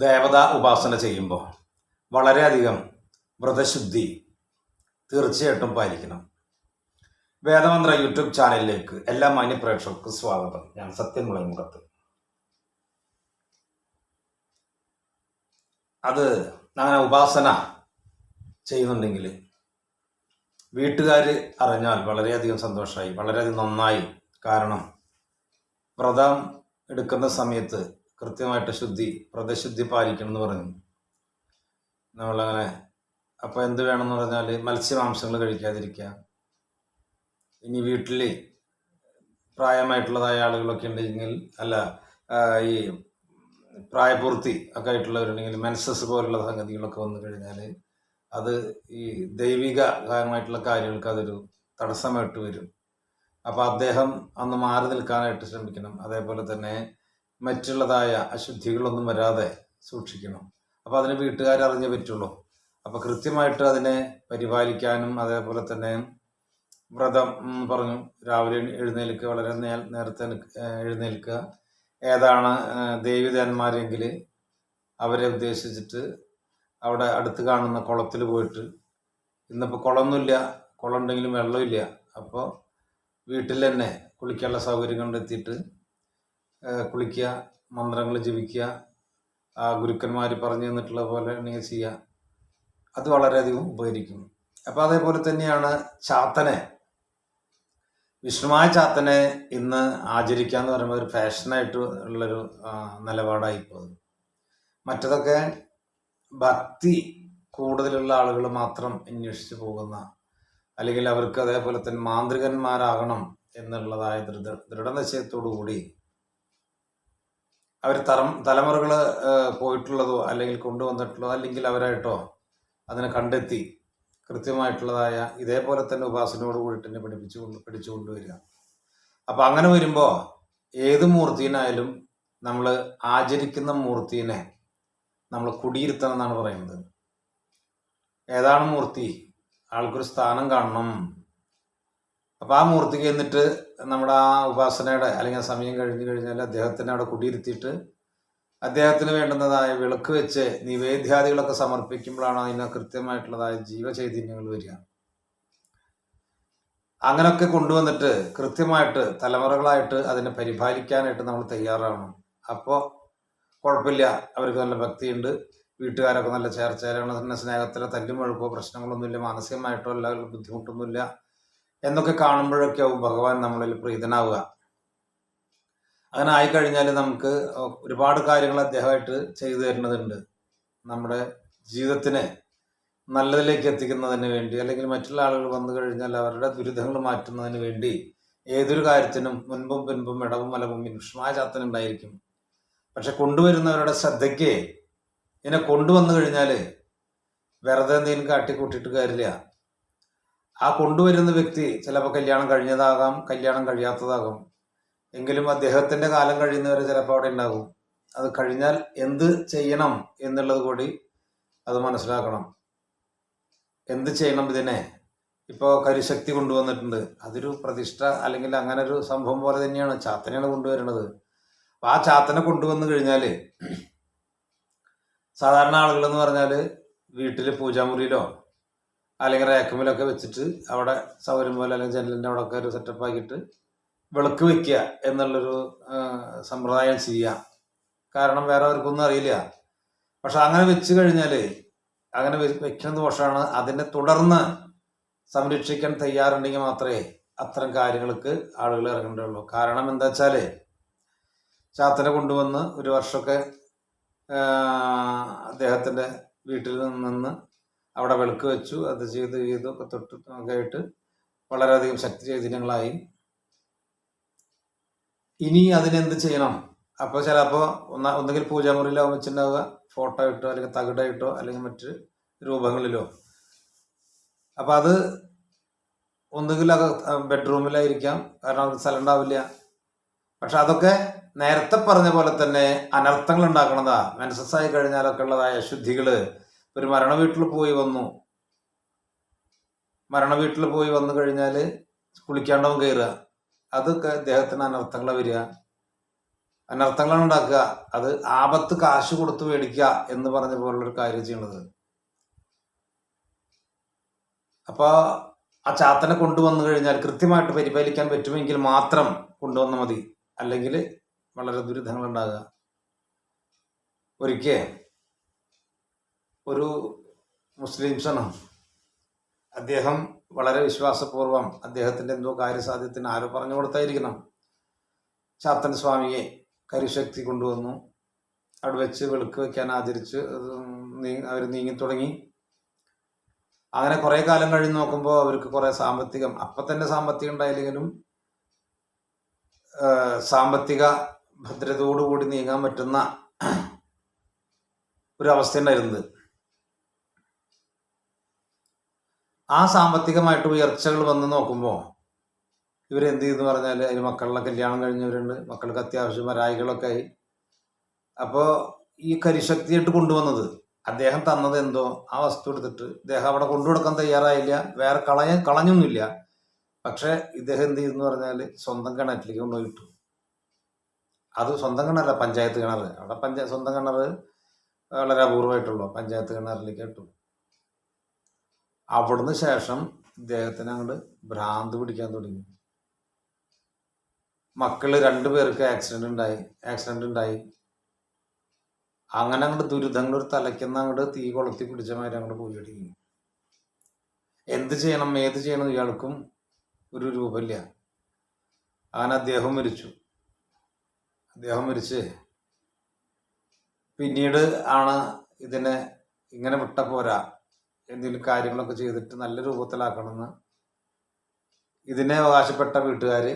ദേവത ഉപാസന ചെയ്യുമ്പോൾ വളരെയധികം വ്രതശുദ്ധി തീർച്ചയായിട്ടും പാലിക്കണം. വേദമന്ത്ര യൂട്യൂബ് ചാനലിലേക്ക് എല്ലാ മാന്യ പ്രേക്ഷകർക്കും സ്വാഗതം. ഞാൻ സത്യം മുളയമുഖത്ത് അത് അങ്ങനെ ഉപാസന ചെയ്യുന്നുണ്ടെങ്കിൽ വീട്ടുകാർ അറിഞ്ഞാൽ വളരെയധികം സന്തോഷമായി വളരെയധികം നന്നായി. കാരണം വ്രതം എടുക്കുന്ന സമയത്ത് കൃത്യമായിട്ട് ശുദ്ധി വ്രതശുദ്ധി പാലിക്കണം എന്ന് പറഞ്ഞു. നമ്മളങ്ങനെ അപ്പോൾ എന്ത് വേണമെന്ന് പറഞ്ഞാൽ മത്സ്യമാംസങ്ങൾ കഴിക്കാതിരിക്കുക. ഇനി വീട്ടിൽ പ്രായമായിട്ടുള്ളതായ ആളുകളൊക്കെ ഉണ്ടെങ്കിൽ അല്ല ഈ പ്രായപൂർത്തി ഒക്കെ ആയിട്ടുള്ളവരുണ്ടെങ്കിൽ മെൻസസ് പോലുള്ള സംഗതികളൊക്കെ വന്നു കഴിഞ്ഞാൽ അത് ഈ ദൈവികമായിട്ടുള്ള കാര്യങ്ങൾക്ക് അതൊരു തടസ്സമായിട്ട് വരും. അപ്പോൾ അദ്ദേഹം അന്ന് മാറി നിൽക്കാനായിട്ട് ശ്രമിക്കണം. അതേപോലെ തന്നെ മറ്റുള്ളതായ അശുദ്ധികളൊന്നും വരാതെ സൂക്ഷിക്കണം. അപ്പോൾ അതിന് വീട്ടുകാർ അറിഞ്ഞേ പറ്റുള്ളൂ. അപ്പോൾ കൃത്യമായിട്ട് അതിനെ പരിപാലിക്കാനും അതേപോലെ തന്നെ വ്രതം പറഞ്ഞു രാവിലെ എഴുന്നേൽക്കുക വളരെ നേരത്തെ എഴുന്നേൽക്കുക. ഏതാണ് ദേവിതന്മാരെങ്കിൽ അവരെ ഉദ്ദേശിച്ചിട്ട് അവിടെ അടുത്ത് കാണുന്ന കുളത്തിൽ പോയിട്ട് ഇന്നിപ്പോൾ കുളമൊന്നുമില്ല കുളം ഉണ്ടെങ്കിലും വെള്ളമില്ല. അപ്പോൾ വീട്ടിൽ തന്നെ കുളിക്കാനുള്ള സൗകര്യം കണ്ടെത്തിയിട്ട് കുളിക്കുക മന്ത്രങ്ങൾ ജപിക്കുക ഗുരുക്കന്മാർ പറഞ്ഞു തന്നിട്ടുള്ള പോലെ ചെയ്യുക. അത് വളരെയധികം ഉപകരിക്കും. അപ്പോൾ അതേപോലെ തന്നെയാണ് ചാത്തനെ. വിഷ്ണുമായ ചാത്തനെ ഇന്ന് ആചരിക്കുക എന്ന് പറയുമ്പോൾ ഒരു ഫാഷനായിട്ട് ഉള്ളൊരു ആ, നിലപാടായി പോകുന്നത് മറ്റതൊക്കെ ഭക്തി കൂടുതലുള്ള ആളുകൾ മാത്രം അന്വേഷിച്ച് പോകുന്ന അല്ലെങ്കിൽ അവർക്ക് അതേപോലെ തന്നെ മാന്ത്രികന്മാരാകണം എന്നുള്ളതായ ദൃഢ ദൃഢനിശ്ചയത്തോടു കൂടി അവർ തറം തലമുറകൾ പോയിട്ടുള്ളതോ അല്ലെങ്കിൽ കൊണ്ടുവന്നിട്ടുള്ളതോ അല്ലെങ്കിൽ അവരായിട്ടോ അതിനെ കണ്ടെത്തി കൃത്യമായിട്ടുള്ളതായ ഇതേപോലെ തന്നെ ഉപാസനയോട് കൂടിയിട്ട് തന്നെ പഠിപ്പിച്ചു കൊണ്ട് പഠിച്ചു കൊണ്ടുവരിക. അപ്പം അങ്ങനെ വരുമ്പോൾ ഏത് മൂർത്തിനായാലും നമ്മൾ ആചരിക്കുന്ന മൂർത്തിനെ നമ്മൾ കുടിയിരുത്തണം എന്നാണ് പറയുന്നത്. ഏതാണ് മൂർത്തി? ആൾക്കൊരു സ്ഥാനം കാണണം. അപ്പോൾ ആ മൂർത്തിക്ക് എന്നിട്ട് നമ്മുടെ ആ ഉപാസനയുടെ അല്ലെങ്കിൽ സമയം കഴിഞ്ഞു കഴിഞ്ഞാൽ അദ്ദേഹത്തിനെ അവിടെ കുടിയിരുത്തിയിട്ട് അദ്ദേഹത്തിന് വേണ്ടുന്നതായ വിളക്ക് വെച്ച് നിവേദ്യാദികളൊക്കെ സമർപ്പിക്കുമ്പോഴാണ് അതിന് കൃത്യമായിട്ടുള്ളതായ ജീവചൈതന്യങ്ങൾ വരിക. അങ്ങനൊക്കെ കൊണ്ടുവന്നിട്ട് കൃത്യമായിട്ട് തലമുറകളായിട്ട് അതിനെ പരിപാലിക്കാനായിട്ട് നമ്മൾ തയ്യാറാവണം. അപ്പോൾ കുഴപ്പമില്ല. അവർക്ക് നല്ല ഭക്തിയുണ്ട്. വീട്ടുകാരൊക്കെ നല്ല ചേർച്ചയിലാണ്. തന്നെ സ്നേഹത്തിലെ തല്ലും വഴുപ്പോ പ്രശ്നങ്ങളൊന്നുമില്ല. മാനസികമായിട്ടോ അല്ല ബുദ്ധിമുട്ടൊന്നുമില്ല. എന്നൊക്കെ കാണുമ്പോഴൊക്കെ ആവും ഭഗവാൻ നമ്മളിൽ പ്രീതനാവുക. അങ്ങനെ ആയിക്കഴിഞ്ഞാൽ നമുക്ക് ഒരുപാട് കാര്യങ്ങൾ അദ്ദേഹമായിട്ട് ചെയ്തു തരുന്നതുണ്ട്. നമ്മുടെ ജീവിതത്തിനെ നല്ലതിലേക്ക് എത്തിക്കുന്നതിന് വേണ്ടി അല്ലെങ്കിൽ മറ്റുള്ള ആളുകൾ വന്നു കഴിഞ്ഞാൽ അവരുടെ ദുരിതങ്ങൾ മാറ്റുന്നതിന് വേണ്ടി ഏതൊരു കാര്യത്തിനും മുൻപും പിൻപും ഇടവും മലവും വിഷ്ണുമായ ചാത്തനുണ്ടായിരിക്കും പക്ഷെ കൊണ്ടുവരുന്നവരുടെ ശ്രദ്ധയ്ക്ക് ഇതിനെ കൊണ്ടുവന്നു കഴിഞ്ഞാൽ വെറുതെ എന്തെങ്കിലും കാട്ടിക്കൂട്ടിയിട്ട് കാര്യമില്ല. ആ കൊണ്ടുവരുന്ന വ്യക്തി ചിലപ്പോൾ കല്യാണം കഴിഞ്ഞതാകാം കല്യാണം കഴിയാത്തതാകാം. എങ്കിലും അദ്ദേഹത്തിന്റെ കാലം കഴിയുന്നവരെ ചിലപ്പോൾ അവിടെ ഉണ്ടാകും. അത് കഴിഞ്ഞാൽ എന്ത് ചെയ്യണം എന്നുള്ളത് കൂടി അത് മനസ്സിലാക്കണം. എന്ത് ചെയ്യണം ഇതിനെ? ഇപ്പോൾ കരിശക്തി കൊണ്ടുവന്നിട്ടുണ്ട്. അതൊരു പ്രതിഷ്ഠ അല്ലെങ്കിൽ അങ്ങനെ ഒരു സംഭവം പോലെ തന്നെയാണ് ചാത്തനെയാണ് കൊണ്ടുവരുന്നത്. ആ ചാത്തനെ കൊണ്ടുവന്നു കഴിഞ്ഞാൽ സാധാരണ ആളുകൾ എന്ന് പറഞ്ഞാൽ വീട്ടിൽ പൂജാമുറിയിലോ അല്ലെങ്കിൽ റേക്കുമിലൊക്കെ വെച്ചിട്ട് അവിടെ സൗകര്യം പോലെ അല്ലെങ്കിൽ ജനലിന്റെ അവിടെ ഒക്കെ ഒരു സെറ്റപ്പ് ആക്കിയിട്ട് വിളക്ക് വെക്കുക എന്നുള്ളൊരു സമ്പ്രദായം ചെയ്യാം കാരണം വേറെ അവർക്കൊന്നും അറിയില്ല. പക്ഷെ അങ്ങനെ വെച്ച് കഴിഞ്ഞാൽ അങ്ങനെ വെക്കുന്ന ദോഷമാണ് അതിനെ തുടർന്ന് സംരക്ഷിക്കാൻ തയ്യാറുണ്ടെങ്കിൽ മാത്രമേ അത്തരം കാര്യങ്ങൾക്ക് ആളുകൾ ഇറങ്ങേണ്ടതുള്ളൂ. കാരണം എന്താ വെച്ചാൽ ചാത്തനെ കൊണ്ടുവന്ന് ഒരു വർഷമൊക്കെ അദ്ദേഹത്തിന്റെ വീട്ടിൽ നിന്ന് അവിടെ വിളക്ക് വെച്ചു അത് ചെയ്ത് ഒക്കെ തൊട്ട് ആയിട്ട് വളരെയധികം ശക്തി ചൈതന്യങ്ങളായി ഇനി അതിനെന്ത് ചെയ്യണം? അപ്പോൾ ചിലപ്പോൾ ഒന്ന ഒന്നുകിൽ പൂജാമുറിയിലാവും വെച്ചിട്ടുണ്ടാവുക ഫോട്ടോ ഇട്ടോ അല്ലെങ്കിൽ തകിടായിട്ടോ അല്ലെങ്കിൽ മറ്റ് രൂപങ്ങളിലോ. അപ്പം അത് ഒന്നുകിൽ അത് ബെഡ്റൂമിലായിരിക്കാം കാരണം അവർക്ക് സ്ഥലം ഉണ്ടാവില്ല. പക്ഷെ അതൊക്കെ നേരത്തെ പറഞ്ഞ പോലെ തന്നെ അനർത്ഥങ്ങൾ ഉണ്ടാക്കണതാ. ആയി കഴിഞ്ഞാലൊക്കെ ഉള്ളതായ അശുദ്ധികൾ ഒരു മരണ വീട്ടിൽ പോയി വന്നു. മരണ വീട്ടിൽ പോയി വന്നു കഴിഞ്ഞാൽ കുളിക്കാണ്ടവും കയറുക അതൊക്കെ അദ്ദേഹത്തിന് അനർത്ഥങ്ങൾ വരിക. അനർത്ഥങ്ങളാണ് ഉണ്ടാക്കുക. അത് ആപത്ത് കാശ് കൊടുത്ത് മേടിക്കുക എന്ന് പറഞ്ഞ പോലുള്ളൊരു കാര്യം ചെയ്യണത് അപ്പൊ ആ ചാത്തനെ കൊണ്ടുവന്നു കഴിഞ്ഞാൽ കൃത്യമായിട്ട് പരിപാലിക്കാൻ പറ്റുമെങ്കിൽ മാത്രം കൊണ്ടുവന്നാൽ മതി. അല്ലെങ്കിൽ വളരെ ദുരിതങ്ങൾ ഉണ്ടാകുക. ഒരിക്കൽ ഒരു മുസ്ലിംസാണ്. അദ്ദേഹം വളരെ വിശ്വാസപൂർവം അദ്ദേഹത്തിന്റെ എന്തോ കാര്യസാധ്യത്തിന് ആരോ പറഞ്ഞു കൊടുത്തായിരിക്കണം. ചാത്തൻ സ്വാമിയെ കരിശക്തി കൊണ്ടുവന്നു. അവിടെ വെച്ച് വെളുക്ക് വെക്കാൻ ആചരിച്ച് അവർ നീങ്ങി തുടങ്ങി. അങ്ങനെ കുറേ കാലം കഴിഞ്ഞ് നോക്കുമ്പോൾ അവർക്ക് കുറേ സാമ്പത്തികം അപ്പൊ തന്നെ സാമ്പത്തികം ഉണ്ടായില്ലെങ്കിലും സാമ്പത്തിക ഭദ്രതയോടുകൂടി നീങ്ങാൻ പറ്റുന്ന ഒരു അവസ്ഥ ഉണ്ടായിരുന്നത്. ആ സാമ്പത്തികമായിട്ട് ഉയർച്ചകൾ വന്ന് നോക്കുമ്പോൾ ഇവരെന്ത് ചെയ്തെന്ന് പറഞ്ഞാൽ അതിന് മക്കളുടെ കല്യാണം കഴിഞ്ഞവരുണ്ട്. മക്കൾക്ക് അത്യാവശ്യം വരായികളൊക്കെ ആയി. അപ്പോൾ ഈ കരിശക്തിയായിട്ട് കൊണ്ടുവന്നത് അദ്ദേഹം തന്നത് എന്തോ ആ വസ്തു എടുത്തിട്ട് ഇദ്ദേഹം അവിടെ കൊണ്ടുകൊടുക്കാൻ തയ്യാറായില്ല. വേറെ കളയാൻ കളഞ്ഞൊന്നുമില്ല. പക്ഷേ ഇദ്ദേഹം എന്ത് ചെയ്തെന്ന് പറഞ്ഞാൽ സ്വന്തം കിണറ്റിലേക്ക് കൊണ്ടുപോയി ഇട്ടു. അത് സ്വന്തം കിണറല്ല പഞ്ചായത്ത് കിണർ അവിടെ പഞ്ചായ സ്വന്തം കിണർ വളരെ അപൂർവമായിട്ടുള്ളൂ. പഞ്ചായത്ത് കിണറിലേക്ക് ഇട്ടു. അവിടുന്ന് ശേഷം ഇദ്ദേഹത്തിന് അങ്ങോട്ട് ഭ്രാന്ത് പിടിക്കാൻ തുടങ്ങി. മക്കൾ രണ്ടുപേർക്ക് ആക്സിഡന്റ് ഉണ്ടായി. ആക്സിഡന്റ് ഉണ്ടായി. അങ്ങനെ അങ്ങോട്ട് ദുരിതങ്ങൾ ഒരു തലയ്ക്കുന്ന അങ്ങോട്ട് തീ കൊളുത്തി പിടിച്ച മാതിരി അങ്ങോട്ട് പോയി അടിക്കും എന്ത് ചെയ്യണം ഏത് ചെയ്യണം ഇയാൾക്കും ഒരു രൂപമില്ല. അങ്ങനെ അദ്ദേഹം മരിച്ചു. അദ്ദേഹം മരിച്ച് പിന്നീട് ആണ് ഇതിനെ ഇങ്ങനെ വിട്ട പോരാ. എന്തെങ്കിലും കാര്യങ്ങളൊക്കെ ചെയ്തിട്ട് നല്ല രൂപത്തിലാക്കണമെന്ന് ഇതിനെ അവകാശപ്പെട്ട വീട്ടുകാർ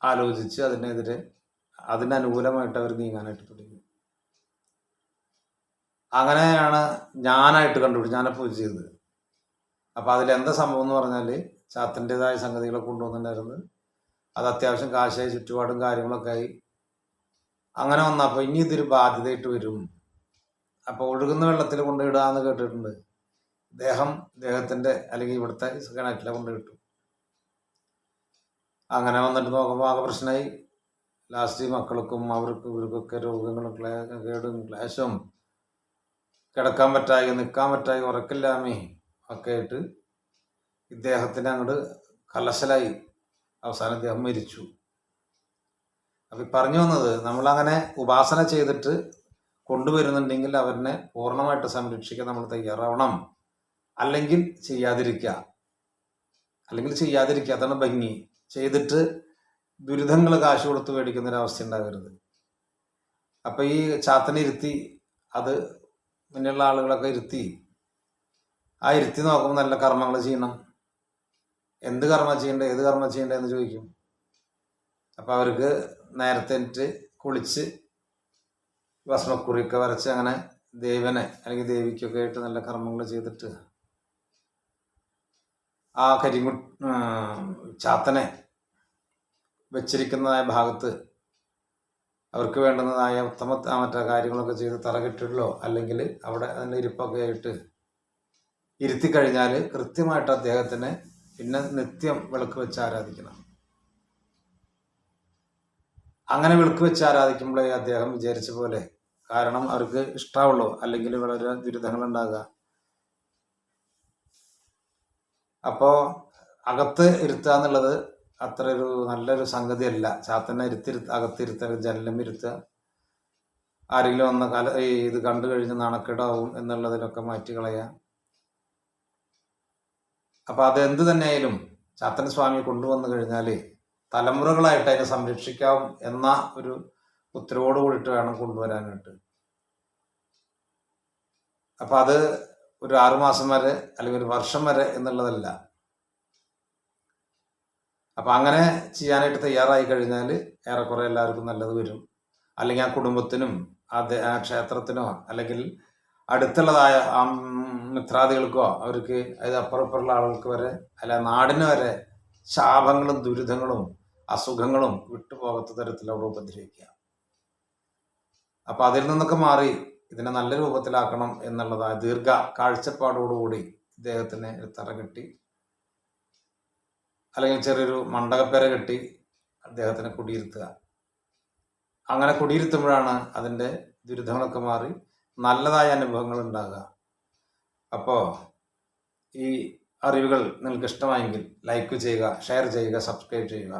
ആലോചിച്ച് അതിനെതിരെ അതിനനുകൂലമായിട്ട് അവർ നീങ്ങാനായിട്ട് തുടങ്ങി. അങ്ങനെയാണ് ഞാനായിട്ട് കണ്ടുപിടിച്ചത് ഞാനെ പൂജ ചെയ്തത്. അപ്പം അതിലെന്താ സംഭവം എന്ന് പറഞ്ഞാൽ ചാത്തന്റെതായ സംഗതികളൊക്കെ കൊണ്ടുവന്നിട്ടുണ്ടായിരുന്നു അത് അത്യാവശ്യം കാശായി ചുറ്റുപാടും കാര്യങ്ങളൊക്കെ ആയി. അങ്ങനെ വന്നപ്പോൾ ഇനി ഇതൊരു ബാധ്യതയായിട്ട് വരും. അപ്പോൾ ഒഴുകുന്ന വെള്ളത്തിൽ കൊണ്ടിടാന്ന് കേട്ടിട്ടുണ്ട്. ദേഹം ദേഹത്തിന്റെ അല്ലെങ്കിൽ ഇവിടുത്തെ കിണറ്റിലെ കൊണ്ട് കിട്ടും. അങ്ങനെ വന്നിട്ട് നോക്കുമ്പോൾ ആകെ പ്രശ്നമായി ലാസ്റ്റ് മക്കൾക്കും അവർക്കും ഇവർക്കൊക്കെ രോഗങ്ങളും കേടും ക്ലേശം. കിടക്കാൻ പറ്റായി നിൽക്കാൻ പറ്റായി ഉറക്കില്ലാമേ ഒക്കെ ആയിട്ട് ഇദ്ദേഹത്തിന് അങ്ങോട്ട് കലശലായി അവസാനം ഇദ്ദേഹം മരിച്ചു. അപ്പൊ പറഞ്ഞു വന്നത് നമ്മളങ്ങനെ ഉപാസന ചെയ്തിട്ട് കൊണ്ടുവരുന്നുണ്ടെങ്കിൽ അവരിനെ പൂർണമായിട്ട് സംരക്ഷിക്കാൻ നമ്മൾ തയ്യാറാവണം. അല്ലെങ്കിൽ ചെയ്യാതിരിക്കുക. അല്ലെങ്കിൽ ചെയ്യാതിരിക്കുക. അതാണ് ഭംഗി. ചെയ്തിട്ട് ദുരിതങ്ങൾ കാശ് കൊടുത്ത് മേടിക്കുന്ന ഒരു അവസ്ഥ ഉണ്ടാകരുത് അപ്പൊ ഈ ചാത്തനെ ഇരുത്തി അത് മുന്നിലുള്ള ആളുകളൊക്കെ ഇരുത്തി ആ ഇരുത്തി നോക്കുമ്പോൾ നല്ല കർമ്മങ്ങൾ ചെയ്യണം. എന്ത് കർമ്മ ചെയ്യണ്ടേ? ഏത് കർമ്മ ചെയ്യണ്ടേ എന്ന് ചോദിക്കും. അപ്പൊ അവർക്ക് നേരത്തെ കുളിച്ച് ഭസ്മക്കുറിയൊക്കെ വരച്ച് അങ്ങനെ ദേവനെ അല്ലെങ്കിൽ ദേവിക്കൊക്കെ ആയിട്ട് നല്ല കർമ്മങ്ങൾ ചെയ്തിട്ട് ആ ആ, ചാത്തനെ വെച്ചിരിക്കുന്നതായ ഭാഗത്ത് അവർക്ക് വേണ്ടുന്നതായ ഉത്തമ മറ്റേ കാര്യങ്ങളൊക്കെ ചെയ്ത് തറകെട്ടിടലോ അല്ലെങ്കിൽ അവിടെ അതിന്റെ ഇരിപ്പൊക്കെ ആയിട്ട് ഇരുത്തി കഴിഞ്ഞാൽ കൃത്യമായിട്ട് അദ്ദേഹത്തിനെ പിന്നെ നിത്യം വിളക്ക് വെച്ച് ആരാധിക്കണം. അങ്ങനെ വിളക്ക് വെച്ച് ആരാധിക്കുമ്പോഴേ അദ്ദേഹം വിചാരിച്ച പോലെ കാരണം അവർക്ക് ഇഷ്ടമുള്ളൂ അല്ലെങ്കിൽ വളരെ ദുരിതങ്ങൾ ഉണ്ടാകുക അപ്പോ അകത്ത് ഇരുത്തുക എന്നുള്ളത് അത്ര ഒരു നല്ലൊരു സംഗതിയല്ല. ചാത്തനെ ഇരുത്തിരു അകത്തിരുത്തുക ജനലും ഇരുത്തുക. ആരെങ്കിലും വന്ന കാല ഇത് കണ്ടു കഴിഞ്ഞ് നാണക്കേടാവും എന്നുള്ളതിലൊക്കെ മാറ്റി കളയുക. അപ്പോൾ അത് എന്ത് തന്നെയായാലും ചാത്തൻ സ്വാമി കൊണ്ടുവന്നു കഴിഞ്ഞാൽ തലമുറകളായിട്ട് അതിനെ സംരക്ഷിക്കാം എന്ന ഒരു ഉത്തരവോട് കൂടിയിട്ട് വേണം കൊണ്ടുവരാനായിട്ട്. അപ്പൊ അത് ഒരു ആറുമാസം വരെ അല്ലെങ്കിൽ ഒരു വർഷം വരെ എന്നുള്ളതല്ല. അപ്പൊ അങ്ങനെ ചെയ്യാനായിട്ട് തയ്യാറായി കഴിഞ്ഞാൽ ഏറെക്കുറെ എല്ലാവർക്കും നല്ലത് വരും. അല്ലെങ്കിൽ ആ കുടുംബത്തിനും ആ ക്ഷേത്രത്തിനോ അല്ലെങ്കിൽ അടുത്തുള്ളതായ ആ മിത്രാദികൾക്കോ അവർക്ക് അതായത് അപ്പുറപ്പുറമുള്ള ആളുകൾക്ക് വരെ അല്ല നാടിന് വരെ ശാപങ്ങളും ദുരിതങ്ങളും അസുഖങ്ങളും വിട്ടുപോകാത്ത തരത്തിൽ അവിടെ ഉപദ്രവിക്കുക. അപ്പൊ അതിൽ നിന്നൊക്കെ മാറി ഇതിനെ നല്ല രൂപത്തിലാക്കണം എന്നുള്ളതായ ദീർഘ കാഴ്ചപ്പാടോടുകൂടി ഇദ്ദേഹത്തിന് ഒരു തറ കെട്ടി അല്ലെങ്കിൽ ചെറിയൊരു മണ്ഡകപ്പേര കെട്ടി അദ്ദേഹത്തിനെ കുടിയിരുത്തുക. അങ്ങനെ കുടിയിരുത്തുമ്പോഴാണ് അതിന്റെ ദുരിതങ്ങളൊക്കെ മാറി നല്ലതായ അനുഭവങ്ങൾ ഉണ്ടാകുക. അപ്പോൾ ഈ അറിവുകൾ നിങ്ങൾക്ക് ഇഷ്ടമായെങ്കിൽ ലൈക്ക് ചെയ്യുക ഷെയർ ചെയ്യുക സബ്സ്ക്രൈബ് ചെയ്യുക.